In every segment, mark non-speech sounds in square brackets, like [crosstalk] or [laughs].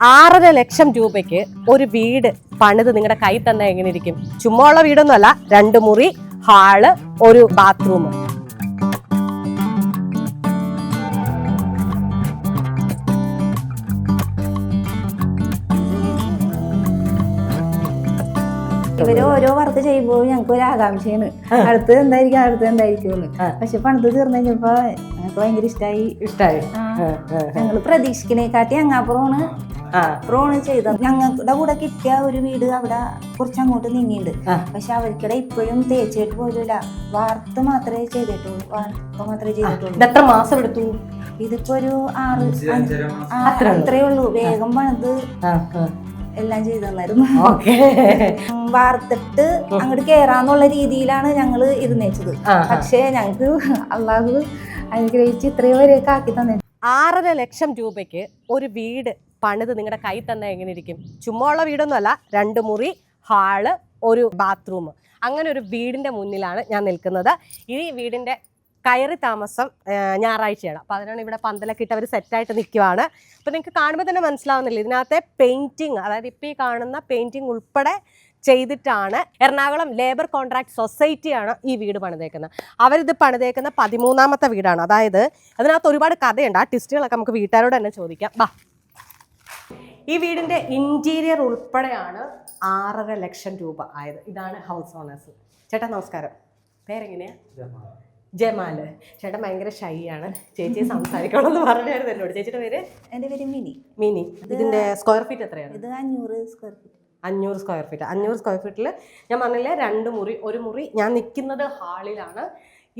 ആറര ലക്ഷം രൂപയ്ക്ക് ഒരു വീട് പണിത് നിങ്ങളുടെ കൈ തന്നെ എങ്ങനെ ഇരിക്കും? ചുമ്മാ ഉള്ള വീടൊന്നുമല്ല രണ്ട് മുറി ഹാൾ ഒരു ബാത്റൂം. ഇവർ ഓരോ വർക്ക് ചെയ്യുമ്പോൾ ഞങ്ങൾക്ക് ഒരു ആകാംക്ഷയാണ്. അടുത്ത് എന്തായിരിക്കും അടുത്ത് എന്തായിരിക്കും. പക്ഷെ പണിത് തീർന്നു കഴിഞ്ഞപ്പോ ഞങ്ങൾക്ക് ഭയങ്കര ഇഷ്ടമായി ഇഷ്ടമായി ഞങ്ങൾ പ്രതീക്ഷിക്കണേക്കാട്ടി അങ്ങാപ്പുറമാണ്. ആ. ചെയ്ത ഞങ്ങളുടെ കൂടെ കിട്ടിയ ഒരു വീട് അവിടെ കുറച്ച് അങ്ങോട്ട് നീങ്ങിയിട്ടുണ്ട് പക്ഷെ അവർക്കിടെ ഇപ്പോഴും തേച്ചിട്ട് പോലുമില്ല. വാർത്ത മാത്രമേ ചെയ്തിട്ടുള്ളൂ. വാർത്ത മാത്രമേ ചെയ്തിട്ടുള്ളൂ. എത്ര മാസം എടുത്തു? ഇതിപ്പോ ഒരു ആറ് അത്രേ ഉള്ളൂ. അത്രേ ഉള്ളൂ. വേഗം പണിത് എല്ലാം ചെയ്തു തന്നായിരുന്നു വാർത്തിട്ട് അങ്ങോട്ട് കേറാന്നുള്ള രീതിയിലാണ് ഞങ്ങൾ ഇരുന്നേച്ചത്. പക്ഷേ ഞങ്ങൾക്ക് അള്ളാഹു അനുഗ്രഹിച്ച് ഇത്രയും വരെയൊക്കെ ആക്കി തന്നെ. ആറര ലക്ഷം രൂപയ്ക്ക് ഒരു വീട് പണിത് നിങ്ങളുടെ കൈ തന്നെ എങ്ങനെ ഇരിക്കും ചുമ്മാ ഉള്ള വീടൊന്നുമല്ല രണ്ട് മുറി ഹാൾ ഒരു ബാത്റൂം. അങ്ങനെ ഒരു വീടിന്റെ മുന്നിലാണ് ഞാൻ നിൽക്കുന്നത്. ഈ വീടിന്റെ കയറി താമസം ഞായറാഴ്ചയാണ്. അപ്പോൾ അതിനാണ് ഇവിടെ പന്തലൊക്കെ ഇട്ട് അവർ സെറ്റായിട്ട് നിൽക്കുവാണ് അപ്പോൾ നിങ്ങൾക്ക് കാണുമ്പോൾ തന്നെ മനസ്സിലാവുന്നില്ല. ഇതിനകത്തെ പെയിന്റിങ് അതായത് ഇപ്പോൾ ഈ കാണുന്ന പെയിന്റിങ് ഉൾപ്പെടെ ചെയ്തിട്ടാണ് എറണാകുളം ലേബർ കോൺട്രാക്ട് സൊസൈറ്റിയാണ് ഈ വീട് പണിതേക്കുന്നത്. അവരിത് പണിതേക്കുന്ന പതിമൂന്നാമത്തെ വീടാണ്. അതായത് അതിനകത്ത് ഒരുപാട് കഥയുണ്ട്. ആ ടിസ്റ്റുകളൊക്കെ നമുക്ക് വീട്ടുകാരോട് തന്നെ ചോദിക്കാം. ബാ. ഈ വീടിന്റെ ഇന്റീരിയർ ഉൾപ്പെടെയാണ് ആറര ലക്ഷം രൂപ ആയത്. ഇതാണ് ഹൗസ് ഓണേഴ്സ് ചേട്ടാ നമസ്കാരം. പേരെങ്ങനെയാ? ജമാൽ ചേട്ടൻ ഭയങ്കര ഷൈ ആണ്. ചേച്ചി സംസാരിക്കണം എന്ന് പറഞ്ഞായിരുന്നു എന്നോട്. ചേച്ചിയുടെ പേര്? എന്റെ പേര് മിനി. മിനി. ഇതിന്റെ സ്ക്വയർ ഫീറ്റ് എത്രയാണ്? ഇത് അഞ്ഞൂറ് സ്ക്വയർ ഫീറ്റ് അഞ്ഞൂറ് സ്ക്വയർ ഫീറ്റ് അഞ്ഞൂറ് സ്ക്വയർ ഫീറ്റിൽ ഞാൻ പറഞ്ഞില്ലേ രണ്ട് മുറി ഒരു മുറി. ഞാൻ നിൽക്കുന്നത് ഹാളിലാണ്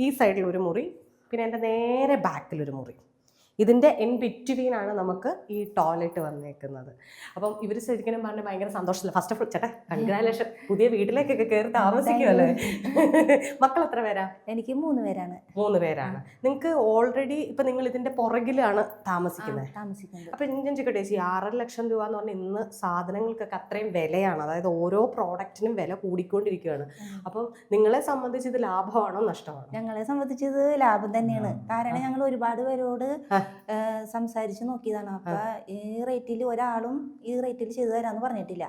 ഈ സൈഡിൽ ഒരു മുറി. പിന്നെ എന്റെ നേരെ ബാക്കിൽ ഒരു മുറി. ഇതിന്റെ എൻ ബിറ്റ്വീനാണ് നമുക്ക് ഈ ടോയ്ലറ്റ് വന്നേക്കുന്നത്. അപ്പം ഇവർ ശരിക്കും പറഞ്ഞാൽ ഭയങ്കര സന്തോഷമില്ല ഫസ്റ്റ് ഓഫ് ഓൾ ചേട്ടാ കൺഗ്രാലേഷൻ പുതിയ വീട്ടിലേക്കൊക്കെ കയറി താമസിക്കുമല്ലേ മക്കൾ എത്ര പേരാ? എനിക്ക് മൂന്ന് പേരാണ്. മൂന്ന് പേരാണ്. നിങ്ങൾക്ക് ഓൾറെഡി ഇപ്പം നിങ്ങൾ ഇതിന്റെ പുറകിലാണ് താമസിക്കുന്നത് താമസിക്കുന്നത് അപ്പം ഞാൻ ചോദിക്കട്ടെ ചേച്ചി ആറര ലക്ഷം രൂപ എന്ന് പറഞ്ഞാൽ ഇന്ന് സാധനങ്ങൾക്കൊക്കെ അത്രയും വിലയാണ്. അതായത് ഓരോ പ്രോഡക്റ്റിനും വില കൂടിക്കൊണ്ടിരിക്കുകയാണ് അപ്പം നിങ്ങളെ സംബന്ധിച്ച് ഇത് ലാഭമാണോ നഷ്ടമാണോ? ഞങ്ങളെ സംബന്ധിച്ച് ഇത് ലാഭം തന്നെയാണ്. കാരണം ഞങ്ങൾ ഒരുപാട് പേരോട് സംസാരിച്ച് നോക്കിയതാണ്. അപ്പൊ ഈ റേറ്റിൽ ഒരാളും ഈ റേറ്റിൽ ചെയ്തു തരാന്ന് പറഞ്ഞിട്ടില്ല.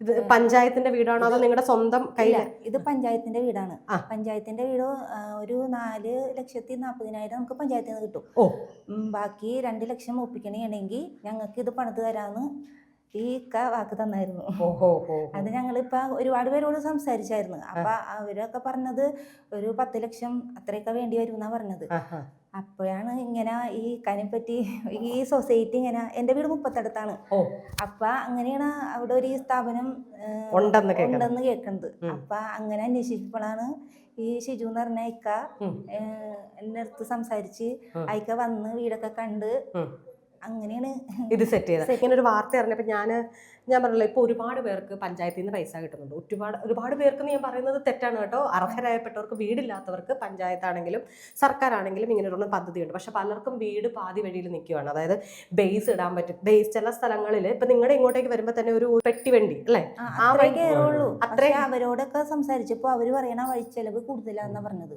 ഇത് പഞ്ചായത്തിന്റെ വീടാണോ അതോ നിങ്ങളുടെ സ്വന്തം കയ്യില? ഇത് പഞ്ചായത്തിന്റെ വീടാണ്. പഞ്ചായത്തിന്റെ വീട് ഒരു നാല് ലക്ഷത്തി നാൽപ്പതിനായിരം നമുക്ക് പഞ്ചായത്തിൽ നിന്ന് കിട്ടും. ഓ. ബാക്കി രണ്ട് ലക്ഷം ഒപ്പിക്കണമെങ്കിൽ ഞങ്ങൾക്ക് ഇത് പണിത് തരാന്ന് ഈ ക വാക്ക് തന്നായിരുന്നു. അത് ഞങ്ങളിപ്പോ ഒരുപാട് പേരോട് സംസാരിച്ചായിരുന്നു. അപ്പൊ അവരൊക്കെ പറഞ്ഞത് ഒരു പത്ത് ലക്ഷം അത്രയൊക്കെ വേണ്ടി വരും എന്നാ പറഞ്ഞത് അപ്പോഴാണ് ഇങ്ങനെ ഈ കനെ പറ്റി ഈ സൊസൈറ്റി ഇങ്ങനെ എന്റെ വീട് മുപ്പത്തടുത്താണ്. ഓ. അപ്പൊ അങ്ങനെയാണ് അവിടെ ഒരു സ്ഥാപനം ഉണ്ടെന്ന് ഉണ്ടെന്ന് കേൾക്കുന്നത് അപ്പ അങ്ങനെ അന്വേഷിച്ചപ്പോഴാണ് ഈ ഷിജു എന്ന് പറഞ്ഞ അയക്ക എന്റെ അടുത്ത് സംസാരിച്ച്. അയക്ക വന്ന് വീടൊക്കെ കണ്ട് അങ്ങനെയാണ് ഇത് സെറ്റ് ചെയ്തത്. ഇങ്ങനെ ഒരു വാർത്ത അറിഞ്ഞപ്പോൾ ഞാൻ ഞാൻ പറഞ്ഞല്ലോ ഇപ്പോൾ ഒരുപാട് പേർക്ക് പഞ്ചായത്തിൽ നിന്ന് പൈസ കിട്ടുന്നുണ്ട്. ഒരുപാട് ഒരുപാട് പേർക്ക് ഞാൻ പറയുന്നത് തെറ്റാണ് കേട്ടോ. അർഹരായപ്പെട്ടവർക്ക് വീടില്ലാത്തവർക്ക് പഞ്ചായത്താണെങ്കിലും സർക്കാരാണെങ്കിലും ഇങ്ങനെയുള്ള പദ്ധതിയുണ്ട്. പക്ഷെ പലർക്കും വീട് പാതി വഴിയിൽ നിൽക്കുകയാണ്. അതായത് ബേസ് ഇടാൻ പറ്റും. ബേസ് ചില സ്ഥലങ്ങളിൽ ഇപ്പം നിങ്ങളുടെ ഇങ്ങോട്ടേക്ക് വരുമ്പോൾ തന്നെ ഒരു പെട്ടി വണ്ടി അല്ലേ? ആ, ആ അത്രേ അവരോടൊക്കെ സംസാരിച്ചപ്പോ അവർ പറയണ വഴിച്ചെലവ് കൂടുതലാന്നാ പറഞ്ഞത്.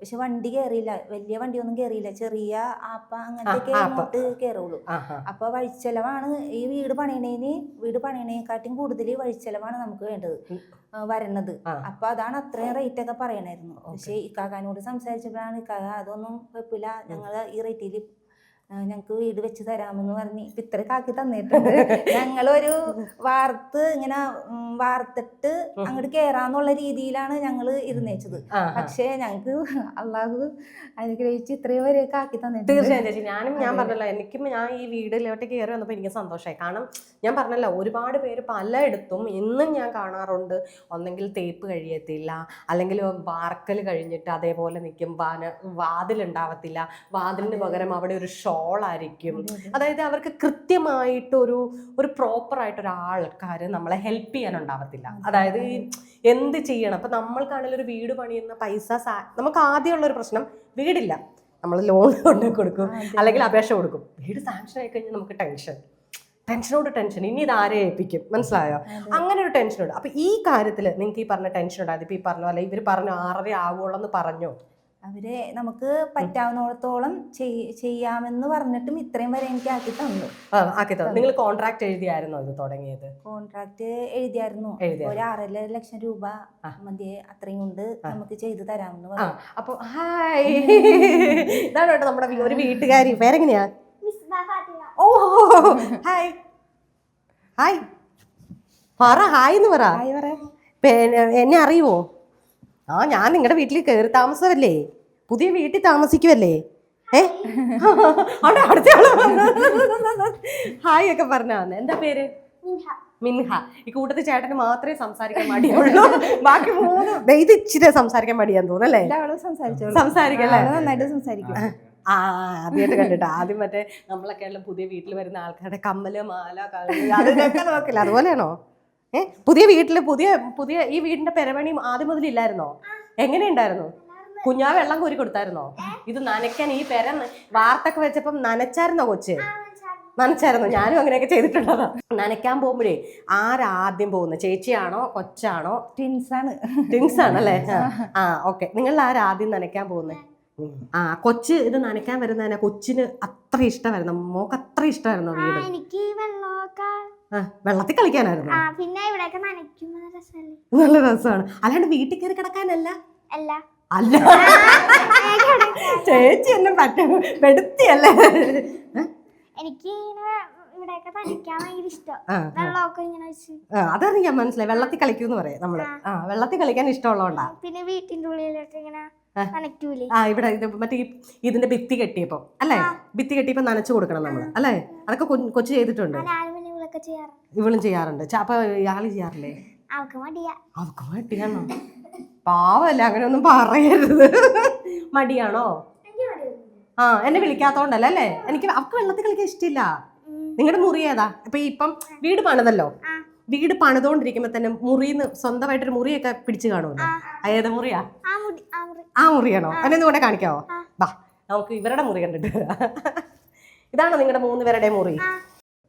പക്ഷെ വണ്ടി കയറിയില്ല വലിയ വണ്ടിയൊന്നും കയറിയില്ല ചെറിയ ആപ്പ അങ്ങനത്തെ. അങ്ങോട്ട് കയറുള്ളൂ അപ്പൊ വഴിച്ചെലവാണ് ഈ വീട് പണിയണേന് വീട് പണിയണേക്കാട്ടും കൂടുതൽ വഴിച്ചെലവാണ് നമുക്ക് വേണ്ടത്. വരണത്. അപ്പൊ അതാണ് അത്രയും റേറ്റ് ഒക്കെ പറയണായിരുന്നു. പക്ഷെ ഇക്കാക്കാനോട് സംസാരിച്ചപ്പോഴാണ് ഇക്കാക്ക അതൊന്നും കുഴപ്പമില്ല. ഞങ്ങൾ ഈ റേറ്റിൽ ഞങ്ങൾക്ക് വീട് വെച്ച് തരാമെന്ന് പറഞ്ഞ് ഇപ്പം ഇത്രയൊക്കെ ആക്കി തന്നിട്ടുണ്ട്. ഞങ്ങളൊരു വാർത്ത് ഇങ്ങനെ വാർത്തിട്ട് അങ്ങോട്ട് കേറാന്നുള്ള രീതിയിലാണ് ഞങ്ങൾ ഇരുന്നേച്ചത്. പക്ഷേ ഞങ്ങൾക്ക് അള്ളാഹു അനുഗ്രഹിച്ച് ഇത്രയും വരെയൊക്കെ കാക്കി തന്നിട്ടുണ്ട്. തീർച്ചയായും ചേച്ചി. ഞാനും ഞാൻ. പറഞ്ഞല്ലോ എനിക്കും ഞാൻ ഈ വീടിലോട്ട് കയറി വന്നപ്പോൾ എനിക്ക് സന്തോഷമായി. കാരണം ഞാൻ പറഞ്ഞല്ലോ ഒരുപാട് പേര് പലയിടത്തും ഇന്നും ഞാൻ കാണാറുണ്ട്. ഒന്നെങ്കിൽ തേപ്പ് കഴിയത്തില്ല അല്ലെങ്കിൽ വാർക്കൽ കഴിഞ്ഞിട്ട് അതേപോലെ നിൽക്കും വാന വാതിലുണ്ടാവത്തില്ല. വാതിലിന് പകരം അവിടെ ഒരു ഷോൾ ആയിരിക്കും അതായത് അവർക്ക് കൃത്യമായിട്ട് ഒരു ഒരു പ്രോപ്പറായിട്ട് ഒരാൾക്കാർ നമ്മളെ ഹെൽപ്പ് ചെയ്യാനുണ്ടാവത്തില്ല. അതായത് എന്ത് ചെയ്യണം? അപ്പം നമ്മൾക്കാണെങ്കിൽ ഒരു വീട് പണിയുന്ന പൈസ നമുക്ക് ആദ്യമുള്ള ഒരു പ്രശ്നം വീടില്ല. നമ്മൾ ലോൺ കൊണ്ട് കൊടുക്കും. അല്ലെങ്കിൽ അപേക്ഷ കൊടുക്കും. വീട് സാങ്ഷൻ ആയി കഴിഞ്ഞാൽ നമുക്ക് ടെൻഷൻ. ടെൻഷനോട് ടെൻഷൻ. ഇനി ഇത് ആരെ ഏൽപ്പിക്കും? മനസ്സിലായോ? അങ്ങനെ ഒരു ടെൻഷനുണ്ട് അപ്പൊ ഈ കാര്യത്തിൽ നിങ്ങൾക്ക് ഈ പറഞ്ഞ ടെൻഷൻ ഉണ്ടായത് ഇപ്പൊ ഈ പറഞ്ഞു അല്ലെ ഇവർ പറഞ്ഞു ആറര ആവുള്ളൂ എന്ന് പറഞ്ഞോ? അവർ നമുക്ക് പറ്റാവുന്നിടത്തോളം ചെയ്യാമെന്ന് പറഞ്ഞിട്ടും ഇത്രയും വരെ എനിക്ക് ആക്കി തന്നു. ആക്കി തന്നു. നിങ്ങൾ കോൺട്രാക്ട് എഴുതിയായിരുന്നു ഇത് തുടങ്ങിയത്? കോൺട്രാക്ട് എഴുതിയായിരുന്നു. ഒരു ആറര ലക്ഷം രൂപ മതിയെ അത്രയും കൊണ്ട് നമുക്ക് ചെയ്തു തരാമെന്ന് പറഞ്ഞു. അപ്പൊ ഹായ്. ഇതാണ് കേട്ടോ നമ്മുടെ ഒരു വീട്ടുകാരി. പേരെങ്ങനെയാ? ഓ ഹായ്. ഹായ്. പറ ഹായ് എന്ന് പറ. എന്നെ അറിയുമോ ആ ഞാൻ നിങ്ങളുടെ വീട്ടിൽ കയറി താമസമല്ലേ? പുതിയ വീട്ടിൽ താമസിക്കുമല്ലേ ഏ? അവിടെ അടുത്ത ആൾ. ഹായ് ഒക്കെ പറഞ്ഞ എന്താ പേര്? മിൻഹ. ഈ കൂട്ടത്തിൽ ചേട്ടന് മാത്രമേ സംസാരിക്കാൻ മടിയുള്ളൂ. ബാക്കി മൂന്ന് ഇത് ഇച്ചിരി സംസാരിക്കാൻ മടിയാന്ന് തോന്നുന്നല്ലേ സംസാരിച്ചോളൂ. സംസാരിക്കല്ലേ സംസാരിക്കും. ആ ആദ്യമായിട്ട് കണ്ടിട്ട്. ആദ്യം മറ്റേ നമ്മളൊക്കെ പുതിയ വീട്ടിൽ വരുന്ന ആൾക്കാരുടെ കമ്മൽ മാല കളി അതൊക്കെ നോക്കില്ല അതുപോലെയാണോ? ഏ? പുതിയ വീട്ടിൽ പുതിയ പുതിയ ഈ വീടിന്റെ പെരവണി ആദ്യം മുതൽ ഇല്ലായിരുന്നോ? എങ്ങനെയുണ്ടായിരുന്നു? കുഞ്ഞാ വെള്ളം കോരി കൊടുത്തായിരുന്നോ? ഇത് നനയ്ക്കാൻ ഈ പെര വാർത്തൊക്കെ വെച്ചപ്പം നനച്ചായിരുന്നോ കൊച്ച്? നനച്ചായിരുന്നു. ഞാനും അങ്ങനെയൊക്കെ ചെയ്തിട്ടുള്ളതാ. നനയ്ക്കാൻ പോകുമ്പോഴേ ആരാദ്യം പോകുന്നത് ചേച്ചിയാണോ കൊച്ചാണോ? ട്വിൻസ് ആണ്. ട്വിൻസ് ആണല്ലേ? ആ. ആ ഓക്കെ. നിങ്ങൾ ആരാദ്യം നനയ്ക്കാൻ പോകുന്നത് ആ കൊച്ച് ഇത് നനയ്ക്കാൻ വരുന്നതിനെ കൊച്ചിന് അത്ര ഇഷ്ടമായിരുന്നു. മോക്ക് അത്ര ഇഷ്ടമായിരുന്നു വീട്. എനിക്ക് വെള്ളത്തിൽ കളിക്കാനായിരുന്നു. പിന്നെ ഇവിടെയൊക്കെ നല്ല രസമാണ്. അല്ലാണ്ട് വീട്ടിൽ കയറി കിടക്കാനല്ല? അല്ല. അല്ല. ചേച്ചി എന്നെ പറ്റും പെടുത്തിയല്ലേ? എനിക്ക് അതറിയാം മനസ്സിലായി. വെള്ളത്തിൽ കളിക്കൂന്ന് പറയാം നമ്മൾ. ആ. വെള്ളത്തിൽ കളിക്കാൻ ഇഷ്ടമുള്ളതുകൊണ്ടാ. പിന്നെ വീട്ടിന്റെ ഉള്ളിലൊക്കെ ഇങ്ങനെ ആ. ഇവിടെ ഇത് മറ്റേ ഇതിന്റെ ഭിത്തി കെട്ടിയപ്പോ അല്ലേ? ഭിത്തി കെട്ടിയപ്പോ നനച്ചു കൊടുക്കണം നമ്മൾ അല്ലേ? അതൊക്കെ കൊച്ചു ചെയ്തിട്ടുണ്ട്. ഇവളും ചെയ്യാറുണ്ട്. അപ്പൊ ഇയാൾ ചെയ്യാറില്ലേ? അവക്ക് മടിയാണോ പാവല്ല അങ്ങനെ ഒന്നും പറയരുത്. മടിയാണോ? ആ എന്നെ വിളിക്കാത്തോണ്ടല്ലേ അല്ലേ? എനിക്ക് അവക്ക് വെള്ളത്തിൽ കളിക്കാൻ ഇഷ്ടമില്ല. നിങ്ങളുടെ മുറി ഏതാ? ഇപ്പൊ ഇപ്പം വീട് പണിതല്ലോ. വീട് പണിതോണ്ടിരിക്കുമ്പോ തന്നെ മുറിന്ന് സ്വന്തമായിട്ടൊരു മുറിയൊക്കെ പിടിച്ചു കാണുമല്ലോ? ഏത് മുറിയാ? ആ മുറി ആ മുറിയാണോ? എന്നെ ഒന്ന് കൂടെ കാണിക്കാവോ? ബാ വാ നമുക്ക് ഇവരുടെ മുറി കണ്ടിട്ട്. ഇതാണോ നിങ്ങളുടെ മൂന്ന് പേരുടെ മുറി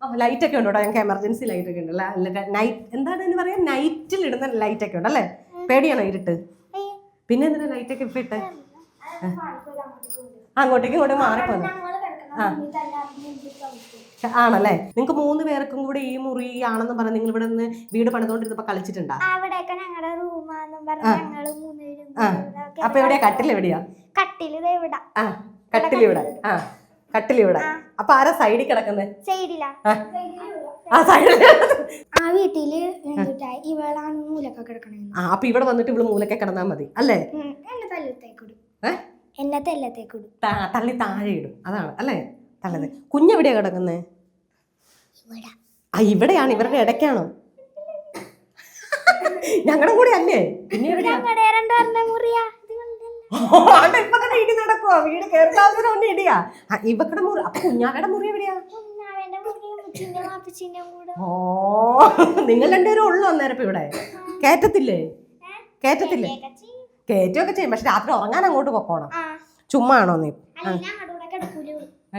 ലൈറ്റ് ഒക്കെ ഉണ്ട് കേട്ടോ ഞങ്ങൾക്ക് എമർജൻസി ലൈറ്റ് ഒക്കെ ഉണ്ട് നൈറ്റ് എന്താണ് എന്ന് പറയാ? നൈറ്റിൽ ഇടുന്ന ലൈറ്റ് ഒക്കെ ഉണ്ടല്ലേ പേടിയാണോ ഇരുട്ട്. പിന്നെ എന്തിനാ ലൈറ്റ് ഒക്കെ ഇപ്പൊ ഇട്ട്? അങ്ങോട്ടേക്ക് ഇങ്ങോട്ട് മാറിപ്പോന്നു? ആ. ആണല്ലേ? നിങ്ങൾക്ക് മൂന്ന് പേർക്കും കൂടെ ഈ മുറി ആണെന്ന് പറഞ്ഞ് നിങ്ങൾ ഇവിടെ നിന്ന് വീട് പണിതുകൊണ്ടിരുന്നപ്പോ കളിച്ചിട്ടുണ്ടാ? ഞങ്ങളുടെ റൂമാന്നും പറഞ്ഞ് മൂന്നുപേരും അപ്പൊ എവിടെയാ? കട്ടിൽ എവിടെയാ? കട്ടിലിവിടെ ദേ ഇവിടെ. ആ കട്ടിൽ ഇവിടെ. ആ കട്ടിൽ ഇവിടെ. അപ്പൊ ആരാ സൈഡിൽ കിടക്കുന്നത് സൈഡിലാ. ആ. സൈഡിൽ ആ വീട്ടിൽ ഇവളാണ് മൂലൊക്കെ കിടക്കണേ ആ അപ്പൊ ഇവിടെ വന്നിട്ട് ഇവൾ മൂലക്കെ കിടന്നാ മതി അല്ലേ? എന്നെ തല്ലത്തേക്കിടും ഏ? എന്നെ തെല്ലത്തേക്കിടും തള്ളി താഴെ ഇടും. അതാണ് അല്ലേ? തള്ളത് കുഞ്ഞെവിടെയാ കിടക്കുന്നത് ഇവിടെ ആ ഇവിടെയാണ് ഇവരുടെ ഇടയ്ക്കാണോ. ഞങ്ങളുടെ കൂടെ അല്ലേ? പിന്നെ ഇപ്പൊ തന്നെ ഇടി നടക്കുവാ. വീട് കേരളത്തിന് കൊണ്ട് ഇടിയാ. ഇവക്കടെ മുറി അപ്പൊ കുഞ്ഞാവയുടെ മുറി എവിടെയാ? ഓ നിങ്ങൾ രണ്ടുപേരും ഉള്ളു അന്നേരം ഇപ്പൊ ഇവിടെ. കേറ്റത്തില്ലേ? കേറ്റത്തില്ലേ. കേറ്റൊക്കെ ചെയ്യും. പക്ഷെ രാത്രി ഉറങ്ങാൻ അങ്ങോട്ട് പൊക്കോണം. ചുമ്മാണോ ചുമ്മാ ആണോ നീ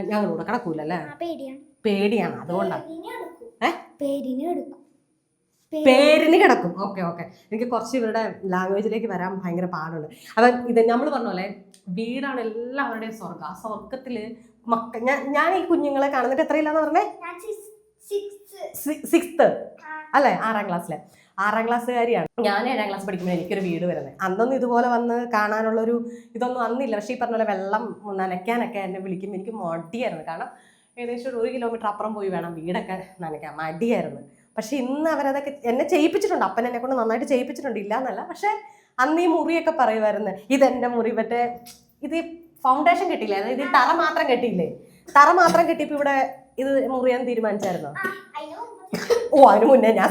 ഞങ്ങൾ ഞങ്ങളുടെ കിടക്കൂലല്ലേ? പേടിയാണ് അതുകൊണ്ടാണ് പേരിന് കിടക്കും. Okay okay. എനിക്ക് കുറച്ച് ഇവരുടെ ലാംഗ്വേജിലേക്ക് വരാൻ ഭയങ്കര പാടുണ്ട്. അപ്പം ഇത് നമ്മൾ പറഞ്ഞ പോലെ വീടാണ് എല്ലാവരുടെയും സ്വർഗം ആ സ്വർഗത്തിൽ മക്ക ഞാൻ ഞാൻ ഈ കുഞ്ഞുങ്ങളെ കാണുന്നിട്ട് എത്രയില്ലാന്ന് പറഞ്ഞേ? ആ. അല്ലേ? ആറാം ക്ലാസ്സിലെ. ആറാം ക്ലാസ്സുകാരിയാണ്. ഞാൻ ഏഴാം ക്ലാസ് പഠിക്കുമ്പോൾ എനിക്കൊരു വീട് വരുന്നത് അന്നൊന്നും ഇതുപോലെ വന്ന് കാണാനുള്ളൊരു ഇതൊന്നും അന്നില്ല. പക്ഷേ ഈ പറഞ്ഞ പോലെ വെള്ളം നനയ്ക്കാനൊക്കെ എന്നെ വിളിക്കുമ്പോൾ എനിക്ക് മടിയായിരുന്നു. കാരണം ഏകദേശം ഒരു ഒരു കിലോമീറ്റർ അപ്പുറം പോയി വേണം വീടൊക്കെ നനയ്ക്കാൻ. മടിയായിരുന്നു. പക്ഷെ ഇന്ന് അവരതൊക്കെ എന്നെ ചെയ്യിപ്പിച്ചിട്ടുണ്ട്. അപ്പൻ എന്നെ കൊണ്ട് നന്നായിട്ട് ചെയ്യിപ്പിച്ചിട്ടുണ്ട്. ഇല്ല എന്നല്ല പക്ഷെ അന്ന് ഈ മുറിയൊക്കെ പറയുമായിരുന്നു. ഇതെന്റെ മുറി. മറ്റേ ഇത് ഫൗണ്ടേഷൻ കിട്ടിയില്ല? അതായത് ഈ തറ മാത്രം കിട്ടിയില്ലേ? തറ മാത്രം കിട്ടിയപ്പോൾ ഇവിടെ ഇത് മുറിയാൻ തീരുമാനിച്ചായിരുന്നു? ഓ അതിന് മുന്നേ ഞാൻ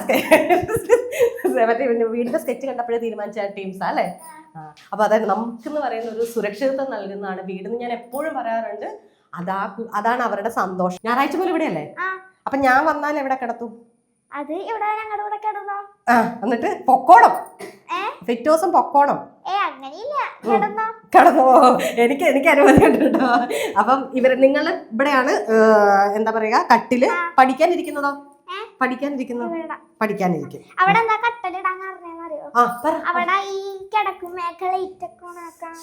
മറ്റേ വീടിന്റെ സ്കെച്ച് കണ്ടപ്പോഴേ തീരുമാനിച്ച ടീംസാ അല്ലേ? ആ, അപ്പൊ അതായത് നമുക്കെന്ന് പറയുന്ന ഒരു സുരക്ഷിതത്വം നൽകുന്നതാണ് വീടെന്ന് ഞാൻ എപ്പോഴും പറയാറുണ്ട്. അതാ അതാണ് അവരുടെ സന്തോഷം. ഞായറാഴ്ച പോലും ഇവിടെ അല്ലേ അപ്പൊ ഞാൻ വന്നാൽ എവിടെ കിടത്തും? അത് ഇവിടെ ഞങ്ങളുടെ കൂടെ കിടന്നോ. ആ എന്നിട്ട് പൊക്കോണം. ദിവസം പൊക്കോണം. കിടന്നോ. എനിക്ക് എനിക്ക് അനുമതി ഉണ്ട്? കേട്ടോ അപ്പം ഇവർ നിങ്ങൾ ഇവിടെയാണ് എന്താ പറയുക കട്ടിൽ പഠിക്കാനിരിക്കുന്നതോ? പഠിക്കാനിരിക്കുന്നു പഠിക്കാനിരിക്കും. അവിടെ എന്താ കട്ടലിടാൻ അവിടെ ഈ കിടക്കും മേക്കള ഇറ്റക്കോണാക്കാം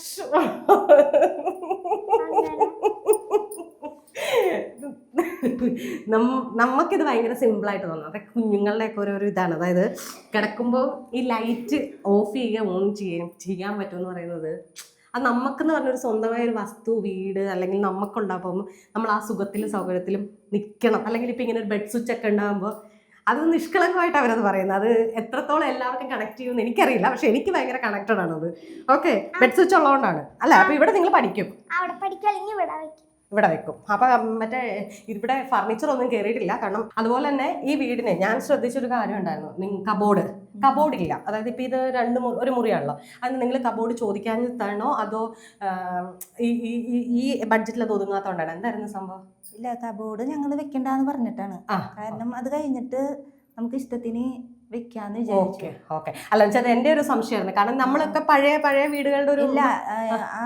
നമുക്കിത് ഭയങ്കര സിമ്പിളായിട്ട് തോന്നും. അതൊക്കെ കുഞ്ഞുങ്ങളുടെയൊക്കെ ഓരോരോ ഇതാണ്. അതായത് കിടക്കുമ്പോൾ ഈ ലൈറ്റ് ഓഫ് ചെയ്യുക ഓൺ ചെയ്യാൻ ചെയ്യാൻ പറ്റുമെന്ന് പറയുന്നത് അത് നമുക്കെന്ന് പറഞ്ഞൊരു സ്വന്തമായ ഒരു വസ്തു വീട് അല്ലെങ്കിൽ നമുക്കുണ്ടാകുമ്പോൾ നമ്മൾ ആ സുഖത്തിലും സൗകര്യത്തിലും നിൽക്കണം അല്ലെങ്കിൽ ഇപ്പം ഇങ്ങനെ ഒരു ബെഡ് സ്വിച്ച് ഒക്കെ ഉണ്ടാകുമ്പോൾ അത് നിഷ്കളങ്കമായിട്ട് അവരത് പറയുന്നത്. അത് എത്രത്തോളം എല്ലാവർക്കും കണക്ട് ചെയ്യുമെന്ന് എനിക്കറിയില്ല. പക്ഷെ എനിക്ക് ഭയങ്കര കണക്റ്റഡ് ആണത് ഓക്കെ ബെഡ് സ്വിച്ച് ഉള്ളതുകൊണ്ടാണ്. അല്ല അപ്പൊ ഇവിടെ നിങ്ങൾ പഠിക്കും. അവിടെ പഠിക്കുക ഇവിടെ ഇവിടെ വെക്കും അപ്പൊ മറ്റേ ഇവിടെ ഫർണിച്ചർ ഒന്നും കയറിയിട്ടില്ല കാരണം അതുപോലെ തന്നെ ഈ വീടിനെ ഞാൻ ശ്രദ്ധിച്ചൊരു കാര്യം ഉണ്ടായിരുന്നു. നിങ്ങൾ കബോർഡ് കബോർഡ് ഇല്ല. അതായത് ഇപ്പൊ ഇത് രണ്ട് ഒരു മുറിയാണല്ലോ. അത് നിങ്ങൾ കബോർഡ് ചോദിക്കാൻ തരണോ അതോ ഈ ഈ- ഈ- ഈ ബഡ്ജറ്റിൽ അത് ഒതുങ്ങാത്തോണ്ടാണ് എന്തായിരുന്നു സംഭവം? ഇല്ല കബോർഡ് ഞങ്ങൾ വെക്കണ്ടെന്ന് പറഞ്ഞിട്ടാണ്. കാരണം അത് കഴിഞ്ഞിട്ട് നമുക്ക് ഇഷ്ടത്തിന് വെക്കാന്ന് വിചാരിച്ചു. ഓക്കെ. ഓക്കെ അല്ല വെച്ചാൽ എന്റെ ഒരു സംശയമായിരുന്നു കാരണം നമ്മളൊക്കെ പഴയ പഴയ വീടുകളുടെ ഒരു ഇല്ല ആ,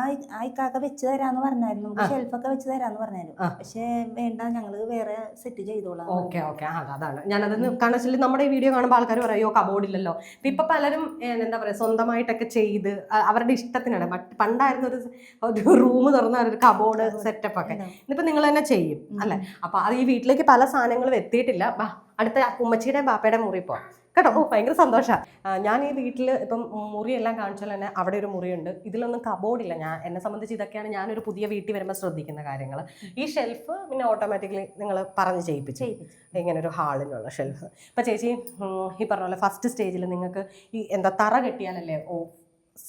ഇക്കാക്ക വെച്ച് തരാന്ന് പറഞ്ഞായിരുന്നു. ഷെൽഫൊക്കെ വെച്ച് തരാന്ന് പറഞ്ഞായിരുന്നു. പക്ഷേ വേണ്ട ഞങ്ങൾ വേറെ സെറ്റ് ചെയ്തോളാം ഓക്കെ ഓക്കെ. അതാണ്. ഞാനത് കാരണം വെച്ചാൽ നമ്മുടെ ഈ വീഡിയോ കാണുമ്പോൾ ആൾക്കാർ പറയോ കബോർഡ് ഇല്ലല്ലോ. ഇപ്പൊ പലരും എന്താ പറയാ സ്വന്തമായിട്ടൊക്കെ ചെയ്ത് അവരുടെ ഇഷ്ടത്തിനാണ്. പണ്ടായിരുന്ന ഒരു ഒരു റൂം തുറന്ന ഒരു കബോർഡ് സെറ്റപ്പ് ഒക്കെ. ഇന്നിപ്പോ നിങ്ങൾ തന്നെ ചെയ്യും അല്ലെ? അപ്പൊ അത് ഈ വീട്ടിലേക്ക് പല സാധനങ്ങളും എത്തിയിട്ടില്ല. അടുത്ത ഉമ്മച്ചിയുടെയും ബാപ്പയുടെ മുറി പോ കേട്ടോ? ഓ ഭയങ്കര സന്തോഷമാണ് ഞാൻ ഈ വീട്ടിൽ ഇപ്പം മുറിയെല്ലാം കാണിച്ചാൽ തന്നെ അവിടെ ഒരു മുറിയുണ്ട്. ഇതിലൊന്നും കബോർഡില്ല ഞാൻ എന്നെ സംബന്ധിച്ച് ഇതൊക്കെയാണ് ഞാനൊരു പുതിയ വീട്ടിൽ വരുമ്പോൾ ശ്രദ്ധിക്കുന്ന കാര്യങ്ങൾ. ഈ ഷെൽഫ് പിന്നെ ഓട്ടോമാറ്റിക്കലി നിങ്ങൾ പറഞ്ഞ് ചെയ്യിപ്പിച്ചു. ചെയ്യിപ്പിച്ചു. ഇങ്ങനെ ഒരു ഹാളിനുള്ള ഷെൽഫ് ഇപ്പം ചേച്ചി ഈ പറഞ്ഞ പോലെ ഫസ്റ്റ് സ്റ്റേജിൽ നിങ്ങൾക്ക് ഈ എന്താ തറ കെട്ടിയാലല്ലേ ഓ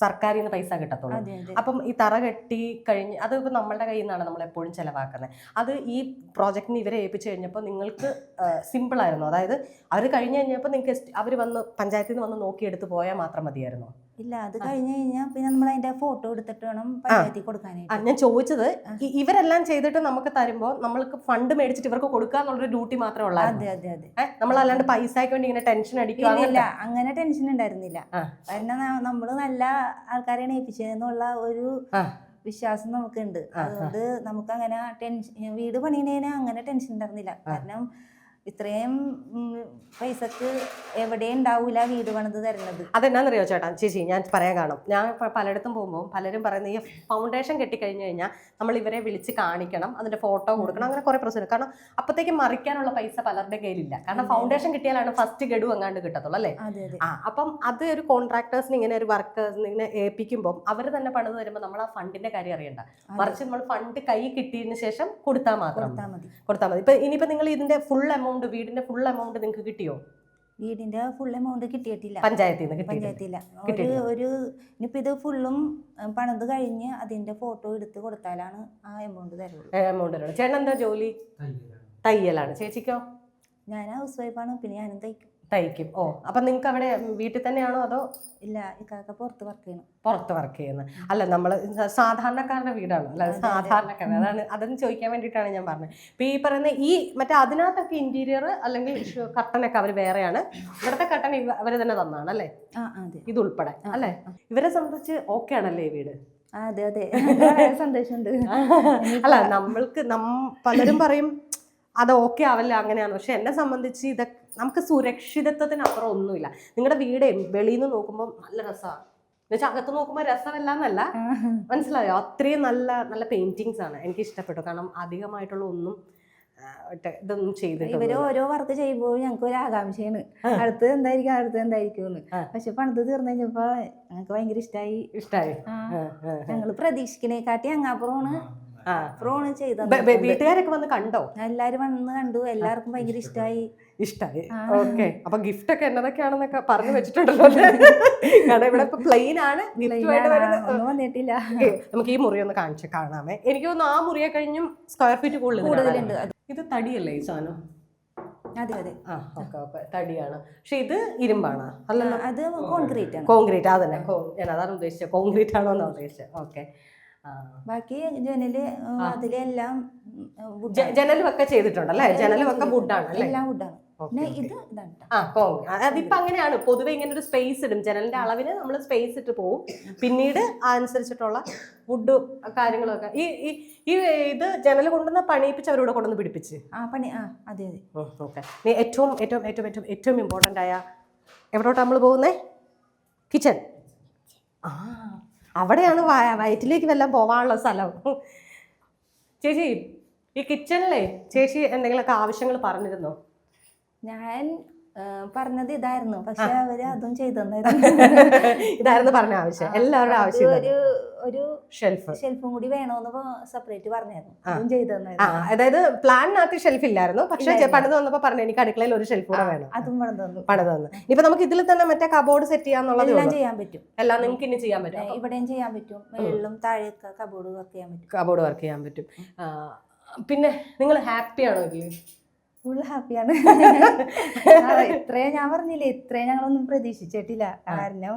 സർക്കാരിൽ നിന്ന് പൈസ കിട്ടത്തുള്ളൂ. അപ്പം ഈ തറ കെട്ടി കഴിഞ്ഞ് അത് ഇപ്പം നമ്മളുടെ കയ്യിൽ നിന്നാണ് നമ്മൾ എപ്പോഴും ചിലവാക്കുന്നത്. അത് ഈ പ്രോജക്റ്റിന് ഇവരെ ഏൽപ്പിച്ചു കഴിഞ്ഞപ്പോൾ നിങ്ങൾക്ക് സിമ്പിളായിരുന്നു അതായത് അവർ കഴിഞ്ഞ് കഴിഞ്ഞപ്പോൾ നിങ്ങൾക്ക് അവർ വന്ന് പഞ്ചായത്തിൽ നിന്ന് വന്ന് നോക്കിയെടുത്ത് പോയാൽ മാത്രം മതിയായിരുന്നു. ഇല്ല അത് കഴിഞ്ഞു കഴിഞ്ഞാൽ പിന്നെ നമ്മൾ അതിന്റെ ഫോട്ടോ എടുത്തിട്ട് വേണം പഞ്ചായത്തിൽ കൊടുക്കാനായിട്ട്. ഞാൻ ചോദിച്ചത് ഇവരെല്ലാം ചെയ്തിട്ട് നമുക്ക് തരുമ്പോൾ നമ്മൾക്ക് ഫണ്ട് മേടിച്ചിട്ട് ഇവർക്ക് കൊടുക്കുക എന്നുള്ളൊരു ഡ്യൂട്ടി മാത്രമേ ഉള്ളൂ അതെ അതെ അതെ. നമ്മൾ നമ്മളല്ലാണ്ട് പൈസയ്ക്ക് വേണ്ടി ഇങ്ങനെ ടെൻഷൻ അടിക്കില്ല അങ്ങനെ ടെൻഷൻ ഉണ്ടായിരുന്നില്ല. കാരണം നമ്മൾ നല്ല ആൾക്കാരെയാണ് ഏൽപ്പിച്ചതെന്നുള്ള ഒരു വിശ്വാസം നമുക്കുണ്ട്. അതുകൊണ്ട് നമുക്ക് അങ്ങനെ ടെൻഷൻ വീട് പണിയുന്നതിന് അങ്ങനെ ടെൻഷൻ ഉണ്ടായിരുന്നില്ല. കാരണം ഇത്രയും പൈസക്ക് എവിടെ ഉണ്ടാവില്ല വീട് പണിത് തരുന്നത് അതെന്നാന്നറിയോ ചേട്ടാ? ചേച്ചി ഞാൻ പറയാൻ കാണും ഞാൻ പലയിടത്തും പോകുമ്പോൾ പലരും പറയുന്നത് ഈ ഫൗണ്ടേഷൻ കെട്ടിക്കഴിഞ്ഞ് കഴിഞ്ഞാൽ നമ്മൾ ഇവരെ വിളിച്ച് കാണിക്കണം അതിന്റെ ഫോട്ടോ കൊടുക്കണം അങ്ങനെ കുറെ പ്രശ്നം കാരണം അപ്പോഴത്തേക്ക് മറിക്കാനുള്ള പൈസ പലരുടെ കയ്യിലില്ല. കാരണം ഫൗണ്ടേഷൻ കിട്ടിയാലാണ് ഫസ്റ്റ് ഗഡു എങ്ങാണ്ട് കിട്ടത്തുള്ളൂ അല്ലേ? ആ അപ്പം അത് ഒരു കോൺട്രാക്ടേഴ്സിന് ഇങ്ങനെ ഒരു വർക്കേഴ്സിന് ഇങ്ങനെ ഏൽപ്പിക്കുമ്പോൾ അവർ തന്നെ പണിത് തരുമ്പോൾ നമ്മൾ ആ ഫണ്ടിന്റെ കാര്യം അറിയണ്ട. മറിച്ച് നമ്മൾ ഫണ്ട് കൈ കിട്ടിയതിന് ശേഷം കൊടുത്താൽ മാത്രം. കൊടുത്താൽ മതി. കൊടുത്താൽ മതി. ഇപ്പൊ ഇനിയിപ്പോ നിങ്ങൾ ഇതിന്റെ ഫുൾ എമൗണ്ട് വീടിന്റെ ഫുൾ എമൗണ്ട് നിങ്ങൾക്ക് കിട്ടിയോ? വീടിന്റെ ഫുൾ എമൗണ്ട് കിട്ടിയിട്ടില്ല. പഞ്ചായത്തിൽ നിന്ന് പഞ്ചായത്തില്ല. ഒരു ഒരു ഇനിയിപ്പോ ഇത് ഫുള്ളും പണിത് കഴിഞ്ഞ് അതിന്റെ ഫോട്ടോ എടുത്ത് കൊടുത്താലാണ് ആ എമൗണ്ട് തരുള്ളൂ. എമൗണ്ട് ചേട്ടൻ എന്താ ജോലി? തയ്യലാണ്. ചേച്ചിക്കോ? ഞാൻ ഹൗസ് വൈഫാണ് പിന്നെ ഞാനും തയ്ക്കും. തയ്ക്കും. ഓ അപ്പം നിങ്ങൾക്ക് അവിടെ വീട്ടിൽ തന്നെയാണോ അതോ ഇല്ല ഇക്കാക്ക പുറത്ത് വർക്ക് ചെയ്യുന്നു പുറത്ത് വർക്ക് ചെയ്യുന്നത് അല്ല നമ്മൾ സാധാരണക്കാരുടെ വീടാണ്. അല്ല. സാധാരണക്കാരുടെ അതാണ് അതൊന്ന് ചോദിക്കാൻ വേണ്ടിയിട്ടാണ് ഞാൻ പറഞ്ഞത്. ഇപ്പം ഈ പറയുന്ന ഈ മറ്റേ അതിനകത്തൊക്കെ ഇന്റീരിയർ അല്ലെങ്കിൽ കർട്ടനൊക്കെ അവർ വേറെയാണ്. ഇവിടുത്തെ കർട്ടൻ അവർ തന്നെ തന്നാണ് അല്ലേ? ഇത് ഉൾപ്പെടെ അല്ലേ? ഇവരെ സംബന്ധിച്ച് ഓക്കെ ആണല്ലേ ഈ വീട്? അതെ അതെ. [laughs] സന്തോഷമുണ്ട്. [laughs] അല്ല നമ്മൾക്ക് നം പലരും പറയും അത് ഓക്കെ ആവില്ല അങ്ങനെയാണ്. പക്ഷെ എന്നെ സംബന്ധിച്ച് ഇത് നമുക്ക് സുരക്ഷിതത്വത്തിനപ്പുറം ഒന്നുമില്ല. നിങ്ങളുടെ വീട് വെളിയിൽ നിന്ന് നോക്കുമ്പോൾ നല്ല രസമാണ് എന്നുവെച്ചാൽ അകത്ത് നോക്കുമ്പോൾ രസമല്ല എന്നല്ല മനസ്സിലായോ? അത്രയും നല്ല നല്ല പെയിന്റിങ്സ് ആണ് എനിക്ക് ഇഷ്ടപ്പെട്ടു കാരണം അധികമായിട്ടുള്ള ഒന്നും ഇതൊന്നും ഇവർ ഓരോ വർക്ക് ചെയ്യുമ്പോൾ ഞങ്ങൾക്ക് ഒരു ആകാംക്ഷയാണ്. അടുത്ത് എന്തായിരിക്കും അടുത്ത് എന്തായിരിക്കും എന്ന്. പക്ഷെ പണിത് തീർന്നു കഴിഞ്ഞപ്പോ ഞങ്ങൾക്ക് ഭയങ്കര ഇഷ്ടമായി ഇഷ്ടമായി ഞങ്ങൾ ഞങ്ങൾ പ്രതീക്ഷിക്കണേക്കാട്ടി അങ്ങാപ്പുറമാണ്. ആ. ചെയ്ത വീട്ടുകാരൊക്കെ വന്ന് കണ്ടോ? എല്ലാരും വന്ന് കണ്ടു. എല്ലാവർക്കും ഭയങ്കര ഇഷ്ടമായി ഇഷ്ടമായി. ഓക്കെ. അപ്പൊ ഗിഫ്റ്റ് ഒക്കെ എന്നതൊക്കെയാണെന്നൊക്കെ പറഞ്ഞു വെച്ചിട്ടുണ്ടല്ലോ? കാരണം ഇവിടെ ഇപ്പൊ പ്ലെയിൻ ആണ്. വന്നിട്ടില്ല. നമുക്ക് ഈ മുറി ഒന്ന് കാണിച്ച് കാണാമേ. എനിക്ക് തോന്നുന്നു ആ മുറിയെ കഴിഞ്ഞും സ്ക്വയർ ഫീറ്റ് കൂടുതൽ കൂടുതലുണ്ട്. ഇത് തടിയല്ലേ ഈ സാധനം? തടിയാണ്. പക്ഷെ ഇത് ഇരുമ്പാണ്. അല്ലല്ലോ. അത് കോൺക്രീറ്റ് കോൺക്രീറ്റ് അതന്നെ. ഞാൻ അതാണ് ഉദ്ദേശിച്ചത്. കോൺക്രീറ്റ് ആണോ എന്നാണ് ഉദ്ദേശിച്ചത്. ഓക്കെ. ബാക്കി ജനൽ അതിലെല്ലാം ജനലും ഒക്കെ ചെയ്തിട്ടുണ്ടല്ലേ? ജനലും ഒക്കെ വുഡാണ് എല്ലാം വുഡാണ് അതിപ്പോ അങ്ങനെയാണ്. പൊതുവെ ഇങ്ങനെ ഒരു സ്പേസ് ഇടും. ജനലിന്റെ അളവിന് നമ്മൾ സ്പേസ് ഇട്ട് പോവും. പിന്നീട് അനുസരിച്ചിട്ടുള്ള വുഡ് കാര്യങ്ങളൊക്കെ. ഈ ഈ ഈ ഇത് ജനൽ കൊണ്ടുവന്ന് പണിയിപ്പിച്ച് അവരോട് കൊണ്ടുവന്ന് പിടിപ്പിച്ച്. ആ പണി ആ അതെ അതെ. ഓക്കെ. നീ ഏറ്റവും ഏറ്റവും ഏറ്റവും ഏറ്റവും ഏറ്റവും ഇമ്പോർട്ടന്റ് ആയ എവിടോട്ടാ നമ്മൾ പോകുന്നേ? കിച്ചൺ ആ അവിടെയാണ് വയ- വയറ്റിലേക്ക് വല്ലതും പോവാനുള്ള സ്ഥലം. ചേച്ചി ഈ കിച്ചണിലെ ചേച്ചി എന്തെങ്കിലുമൊക്കെ ആവശ്യങ്ങൾ പറഞ്ഞിരുന്നോ? ഞാൻ പറഞ്ഞത് ഇതായിരുന്നു. പക്ഷെ അവർ അതും ചെയ്തു [laughs] ഇതായിരുന്നു പറഞ്ഞ ആവശ്യം. എല്ലാവരുടെ ആവശ്യം ഒരു ഒരു ഷെൽഫ്. ഷെൽഫും കൂടി വേണോന്ന് സെപ്പറേറ്റ് പറഞ്ഞായിരുന്നു. ചെയ്തു അതായത് പ്ലാനിനകത്ത് ഷെൽഫ് ഇല്ലായിരുന്നു പക്ഷേ. പണിത് വന്നപ്പോ പറഞ്ഞു എനിക്ക് അടുക്കളയിൽ ഒരു ഷെൽഫ് കൂടെ വേണം. അതും പണിത് തന്നു പണിത് തന്നു ഇപ്പൊ നമുക്ക് ഇതിൽ തന്നെ മറ്റേ കബോർഡ് സെറ്റ് ചെയ്യാന്നുള്ളത് എല്ലാം ചെയ്യാൻ പറ്റും. എല്ലാം നിങ്ങൾക്ക് ഇനി ചെയ്യാൻ പറ്റും. ഇവിടെയും ചെയ്യാൻ പറ്റും. മേളിലും താഴെയൊക്കെ കബോർഡ് വർക്ക് ചെയ്യാൻ പറ്റും. കബോർഡ് വർക്ക് ചെയ്യാൻ പറ്റും. പിന്നെ നിങ്ങൾ ഹാപ്പിയാണോ ഇതിൽ ഫുൾ ഹാപ്പിയാണ് ഇത്രയും ഞാൻ പറഞ്ഞില്ലേ ഇത്രയും ഞങ്ങളൊന്നും പ്രതീക്ഷിച്ചിട്ടില്ല. കാരണം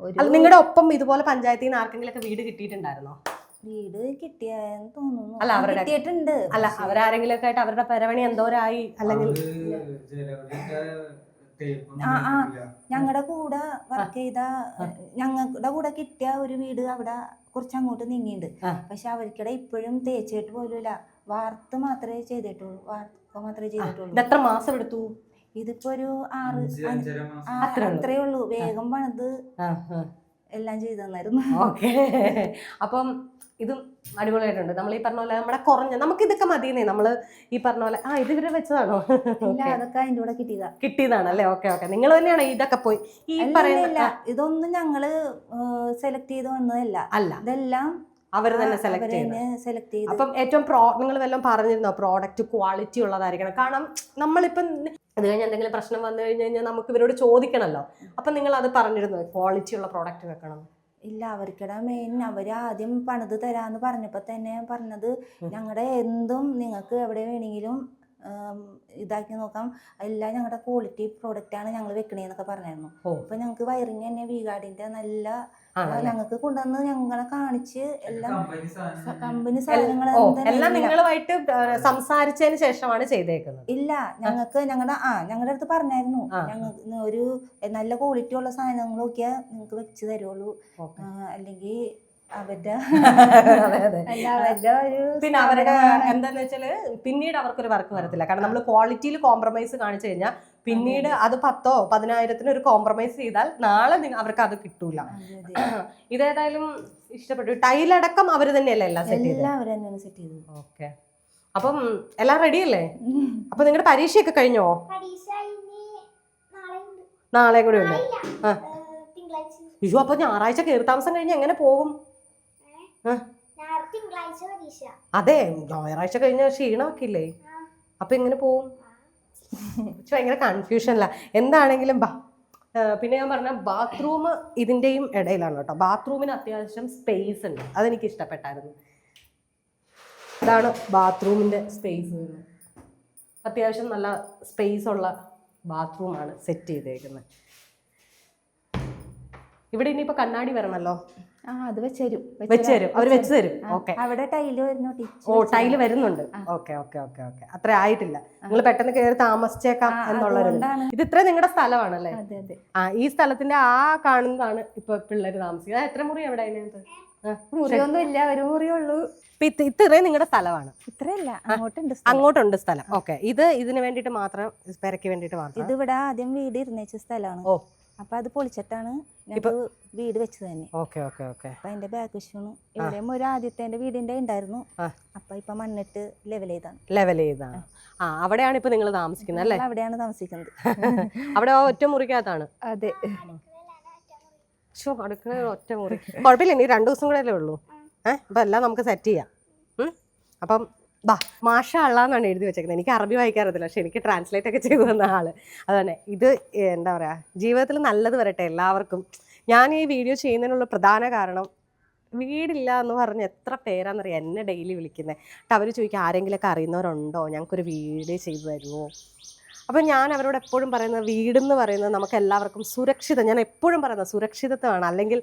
അല്ല നിങ്ങളുടെ ഒപ്പം ഇതുപോലെ പഞ്ചായത്തിൽ നിന്ന് ആർക്കെങ്കിലും ഒക്കെ വീട് കിട്ടിയിട്ടുണ്ടായിരുന്നോ? വീട് കിട്ടിയെന്ന് തോന്നുന്നു. അല്ല, അവരുടെ- കിട്ടിയിട്ടുണ്ട്. അല്ല അവരാരെങ്കിലും ഒക്കെ ആയിട്ട് അവരുടെ പരവണി എന്തോരായി അല്ലെങ്കിൽ ആ, ആ. ഞങ്ങളുടെ കൂടെ വർക്ക് ചെയ്ത ഞങ്ങളുടെ കൂടെ കിട്ടിയ ഒരു വീട് അവിടെ കുറച്ച് അങ്ങോട്ട് നീങ്ങിയിട്ടുണ്ട്. പക്ഷെ അവർക്കിടെ ഇപ്പോഴും തേച്ചിട്ട് പോലുമില്ല. വാർത്ത് മാത്രമേ ചെയ്തിട്ടുള്ളൂ വാർത്ത മാത്രമേ ചെയ്തിട്ടുള്ളൂ. എത്ര മാസം എടുത്തു? ഇതിപ്പോ ഒരു ആറ് അത്രേ ഉള്ളൂ. വേഗം പണിത് എല്ലാം ചെയ്തു തന്നായിരുന്നു. ഓക്കെ. അപ്പം ഇതും അടിപൊളിയായിട്ടുണ്ട്. നമ്മൾ ഈ പറഞ്ഞ പോലെ നമ്മുടെ കുറഞ്ഞ നമുക്ക് ഇതൊക്കെ മതിയെന്നേ. നമ്മൾ ഈ പറഞ്ഞ പോലെ ആ ഇത് ഇവരെ വെച്ചതാണോ. അതൊക്കെ അതിന്റെ കൂടെ കിട്ടിയതാ. കിട്ടിയതാണ് അല്ലേ? Okay okay. നിങ്ങൾ തന്നെയാണ് ഇതൊക്കെ പോയി? ഈ പറയുന്നില്ല ഇതൊന്നും ഞങ്ങൾ സെലക്ട് ചെയ്ത് വന്നതല്ല. അല്ല. ഇതെല്ലാം അവർ തന്നെ സെലക്ട് ചെയ്ത് സെലക്ട് ചെയ്ത് അപ്പം ഏറ്റവും പ്രോ നിങ്ങൾ വല്ലതും പറഞ്ഞിരുന്നോ? പ്രോഡക്റ്റ് ക്വാളിറ്റി ഉള്ളതായിരിക്കണം. കാരണം നമ്മളിപ്പം അത് കഴിഞ്ഞ് എന്തെങ്കിലും പ്രശ്നം വന്നു കഴിഞ്ഞ് കഴിഞ്ഞാൽ നമുക്ക് ഇവരോട് ചോദിക്കണമല്ലോ അപ്പം നിങ്ങൾ അത് പറഞ്ഞിരുന്നു? ക്വാളിറ്റി ഉള്ള പ്രോഡക്റ്റ് വെക്കണം. ഇല്ല അവർക്കിടെ മെയിൻ അവർ ആദ്യം പണിത് തരാന്ന് പറഞ്ഞപ്പോ തന്നെ പറഞ്ഞത് ഞങ്ങളുടെ എന്തും നിങ്ങൾക്ക് എവിടെ വേണമെങ്കിലും ഇതാക്കി നോക്കാം. എല്ലാം ഞങ്ങളുടെ ക്വാളിറ്റി പ്രോഡക്റ്റ് ആണ് ഞങ്ങൾ വെക്കണേന്നൊക്കെ പറഞ്ഞായിരുന്നു. അപ്പൊ ഞങ്ങൾക്ക് വയറിങ് തന്നെ വീഗാർഡിന്റെ നല്ല ഞങ്ങൾക്ക് കൊണ്ടുവന്ന് ഞങ്ങളെ കാണിച്ച് എല്ലാം കമ്പനി. നിങ്ങളുമായിട്ട് സംസാരിച്ചതിന് ശേഷമാണ് ചെയ്തേക്കുന്നത്. ഇല്ല ഞങ്ങൾക്ക് ഞങ്ങളുടെ ആ ഞങ്ങളുടെ അടുത്ത് പറഞ്ഞായിരുന്നു. ഞങ്ങൾക്ക് ഒരു നല്ല ക്വാളിറ്റി ഉള്ള സാധനങ്ങൾ നോക്കിയാൽ നിങ്ങൾക്ക് വെച്ച് തരുള്ളൂ. അല്ലെങ്കിൽ പിന്നെ അവരുടെ എന്താന്ന് വെച്ചാൽ പിന്നീട് അവർക്കൊരു വർക്ക് വരത്തില്ല. കാരണം നമ്മൾ ക്വാളിറ്റിയിൽ കോംപ്രമൈസ് കാണിച്ചു കഴിഞ്ഞാൽ പിന്നീട് അത്. പത്തോ പതിനായിരത്തിന് ഒരു കോംപ്രമൈസ് ചെയ്താൽ നാളെ അവർക്ക് അത് കിട്ടൂല. [clears throat] ഇതേതായാലും ഇഷ്ടപ്പെട്ടു. ടൈലടക്കം അവർ തന്നെയല്ലേ എല്ലാം സെറ്റ് ചെയ്തത്. ഓക്കെ അപ്പം എല്ലാം റെഡി അല്ലേ? അപ്പൊ നിങ്ങളുടെ പരീക്ഷയൊക്കെ കഴിഞ്ഞോ? നാളെ ഉണ്ട്. നാളെ കൂടെ ഉണ്ട്. ആ. അയ്യോ അപ്പൊ ഞായറാഴ്ച കയറി താമസം കഴിഞ്ഞ് എങ്ങനെ പോകും? അതെ ഞായറാഴ്ച കഴിഞ്ഞ ക്ഷീണമാക്കില്ലേ. അപ്പൊ എങ്ങനെ പോവും? പക്ഷെ ഭയങ്കര കൺഫ്യൂഷനില്ല എന്താണെങ്കിലും ബാ. പിന്നെ ഞാൻ പറഞ്ഞ ബാത്റൂം ഇതിന്റെയും ഇടയിലാണ് കേട്ടോ. ബാത്റൂമിന് അത്യാവശ്യം സ്പേസ് ഉണ്ട്. അതെനിക്ക് ഇഷ്ടപ്പെട്ടായിരുന്നു. ഇതാണ് ബാത്റൂമിന്റെ സ്പേസ് വരുന്നത് അത്യാവശ്യം നല്ല സ്പേസ് ഉള്ള ബാത്റൂമാണ് സെറ്റ് ചെയ്തേക്കുന്നത് ഇവിടെ ഇനിയിപ്പോൾ കണ്ണാടി വരണമല്ലോ അത് വെച്ചുതരും വെച്ച് തരും. അവർ വെച്ച് ഓക്കെ. അവിടെ ടൈൽ വരുന്നു ഓ ടൈൽ വരുന്നുണ്ട്. Okay okay okay okay. അത്ര ആയിട്ടില്ല. നിങ്ങൾ പെട്ടെന്ന് കയറി താമസിച്ചേക്കാം എന്നുള്ള ഇത് ഇത്ര നിങ്ങളുടെ സ്ഥലമാണല്ലേ? അതെ അതെ. ആ ഈ സ്ഥലത്തിന്റെ ആ കാണുന്നതാണ് ഇപ്പൊ പിള്ളേര് താമസിക്കുന്നത്. എത്ര മുറി എവിടെ അതിനകത്ത്? മുറിയൊന്നും ഇല്ല ഒരു ഇപ്പൊ ഇത് ഇത്രയും നിങ്ങളുടെ സ്ഥലമാണ്. ഇത്രയല്ല അങ്ങോട്ടുണ്ട് സ്ഥലം. അങ്ങോട്ടുണ്ട് സ്ഥലം. ഓക്കെ. ഇത് ഇതിന് വേണ്ടിയിട്ട് മാത്രം പെരക്ക് വേണ്ടിയിട്ട് മാത്രം? ഇത് ഇവിടെ ആദ്യം വീട് ഇരുന്നേച്ച സ്ഥലമാണ്. ഓ അപ്പൊ അത് പൊളിച്ചിട്ടാണ് വീട് വെച്ചത് തന്നെ. Okay okay okay. അപ്പൊ അതിന്റെ ബാക്ക് വശമാണ് ഇവിടെയും ഒരു ആദ്യത്തെ എന്റെ വീടിന്റെ ഉണ്ടായിരുന്നു. അപ്പൊ ഇപ്പൊ മണ്ണിട്ട് ലെവൽ ചെയ്താണ്. ലെവൽ ചെയ്താണ്. ആ അവിടെയാണ് ഇപ്പൊ നിങ്ങൾ താമസിക്കുന്നത് അല്ലേ? അവിടെയാണ് താമസിക്കുന്നത്. [laughs] അവിടെ ഒറ്റ മുറിക്കകത്താണ്? അതെ. ഷോ അടുക്കള ഒറ്റ മുറി. കുഴപ്പമില്ല ഇനി രണ്ടു ദിവസം കൂടെ അല്ലേ ഉള്ളൂ. ഏഹ് അപ്പൊ എല്ലാം നമുക്ക് സെറ്റ് ചെയ്യാം? അപ്പം ബാ മാഷ അള്ളാന്നാണ് എഴുതി വെച്ചേക്കുന്നത്. എനിക്ക് അറബി വായിക്കാറില്ല പക്ഷെ എനിക്ക് ട്രാൻസ്ലേറ്റ് ഒക്കെ ചെയ്തു തന്ന ആൾ. അതുതന്നെ ഇത് എന്താ പറയുക ജീവിതത്തിൽ നല്ലത് വരട്ടെ എല്ലാവർക്കും. ഞാൻ ഈ വീഡിയോ ചെയ്യുന്നതിനുള്ള പ്രധാന കാരണം വീടില്ല എന്ന് പറഞ്ഞ് എത്ര പേരാണെന്നറിയാം എന്നെ ഡെയിലി വിളിക്കുന്നത് എന്നിട്ട് അവർ ചോദിക്കുക ആരെങ്കിലുമൊക്കെ അറിയുന്നവരുണ്ടോ? ഞങ്ങൾക്കൊരു വീട് ചെയ്തു തരുമോ അപ്പം ഞാൻ അവരോട് എപ്പോഴും പറയുന്നത് വീടെന്ന് പറയുന്നത് നമുക്ക് എല്ലാവർക്കും സുരക്ഷിതം ഞാൻ എപ്പോഴും പറയുന്നത് സുരക്ഷിതത്വമാണ്. അല്ലെങ്കിൽ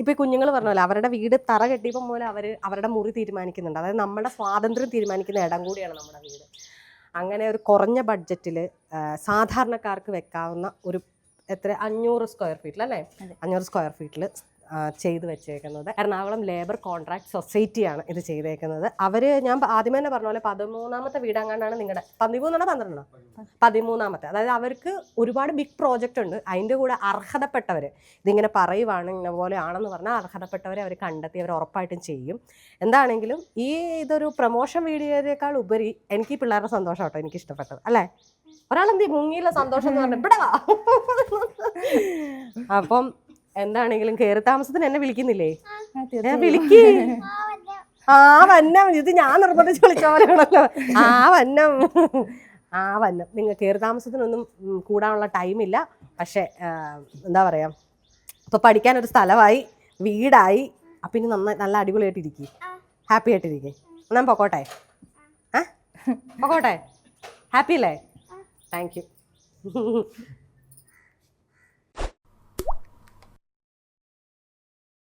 ഇപ്പോൾ ഈ കുഞ്ഞുങ്ങൾ പറഞ്ഞല്ലോ അവരുടെ വീട് തറ കെട്ടിയപ്പോൾ പോലെ അവർ അവരുടെ മുറി തീരുമാനിക്കുന്നുണ്ട്. അതായത് നമ്മുടെ സ്വാതന്ത്ര്യം തീരുമാനിക്കുന്ന ഇടം കൂടിയാണ് നമ്മുടെ വീട്. അങ്ങനെ ഒരു കുറഞ്ഞ ബഡ്ജറ്റിൽ സാധാരണക്കാർക്ക് വെക്കാവുന്ന ഒരു എത്ര? അഞ്ഞൂറ് സ്ക്വയർ ഫീറ്റിൽ അല്ലേ. അഞ്ഞൂറ് സ്ക്വയർ ഫീറ്റിൽ ചെയ്തു വെച്ചേക്കുന്നത്. എറണാകുളം ലേബർ കോൺട്രാക്ട് സൊസൈറ്റിയാണ് ഇത് ചെയ്തേക്കുന്നത്. അവർ ഞാൻ ആദ്യമേ തന്നെ പറഞ്ഞ പോലെ പതിമൂന്നാമത്തെ വീടങ്ങാണ്ടാണ് നിങ്ങളുടെ പതിമൂന്നാണോ പന്ത്രണ്ടോ? പതിമൂന്നാമത്തെ. അതായത് അവർക്ക് ഒരുപാട് ബിഗ് പ്രോജക്റ്റ് ഉണ്ട്. അതിന്റെ കൂടെ അർഹതപ്പെട്ടവർ ഇതിങ്ങനെ പറയുവാണ് ഇങ്ങനെ പോലെ ആണെന്ന് പറഞ്ഞാൽ അർഹതപ്പെട്ടവരെ അവർ കണ്ടെത്തി അവർ ഉറപ്പായിട്ടും ചെയ്യും. എന്താണെങ്കിലും ഈ ഇതൊരു പ്രൊമോഷൻ വീഡിയോയേക്കാൾ ഉപരി എനിക്ക് ഈ പിള്ളേരുടെ സന്തോഷം കേട്ടോ എനിക്ക് ഇഷ്ടപ്പെട്ടത്. അല്ലേ? ഒരാളെന്തി മുങ്ങിയില്ല സന്തോഷം എന്ന് പറഞ്ഞു ഇവിടെ [laughs] അപ്പം എന്താണെങ്കിലും കയറി താമസത്തിന് എന്നെ വിളിക്കുന്നില്ലേ? ഞാൻ വിളിക്കേ. ആ വന്നം ഇത് ഞാൻ നിർബന്ധിച്ച് വിളിച്ച പോലെയാണല്ലോ ആ വന്നം ആ വന്നം നിങ്ങൾ കയറി താമസത്തിനൊന്നും കൂടാനുള്ള ടൈമില്ല പക്ഷേ എന്താ പറയാ ഇപ്പൊ പഠിക്കാനൊരു സ്ഥലമായി വീടായി. അപ്പം ഇനി നന്നായി നല്ല അടിപൊളിയായിട്ടിരിക്കും ഹാപ്പി ആയിട്ടിരിക്കും ഞാൻ പൊക്കോട്ടെ. ആ? പൊക്കോട്ടെ. ഹാപ്പി അല്ലേ? Thank you